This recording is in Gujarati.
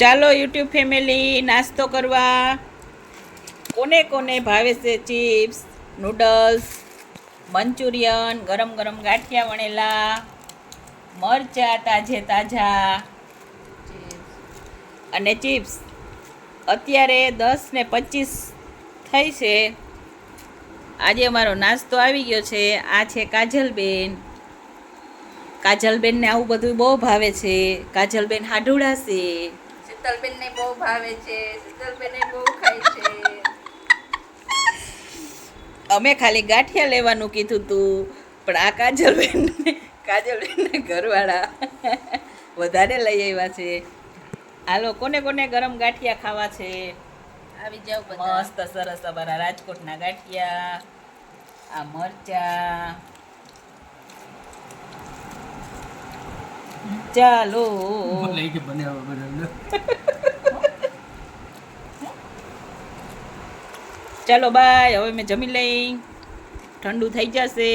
ચાલો યુટ્યુબ ફેમિલી નાસ્તો કરવા. કોને કોને ભાવે છે ચિપ્સ, નૂડલ્સ, મંચુરિયન, ગરમ ગરમ ગાંઠિયા વણેલા, મરચા તાજે તાજા અને ચિપ્સ. અત્યારે દસ ને પચીસ થઈ છે. આજે અમારો નાસ્તો આવી ગયો છે. આ છે કાજલબેન. કાજલબેનને આવું બધું બહુ ભાવે છે. કાજલબેન હાઢુડા છે. શીતલબેન ને બહુ ભાવે છે શીતલબેન એ બહુ ખાય છે. અમે ખાલી ગાંઠિયા લેવાનું કીધું તું પણ આ કાજલબેન કાજલબેનને ઘરવાળા વધારે લઈ આવ્યા છે. હાલો કોને કોને ગરમ ગાંઠિયા ખાવા છે? આવી જાવ મસ્ત સરસ અમારા રાજકોટના ગાંઠિયા આ મરચા ચાલો. ચાલો બાય હવે મેં જમી લઈ. ઠંડુ થઈ જશે.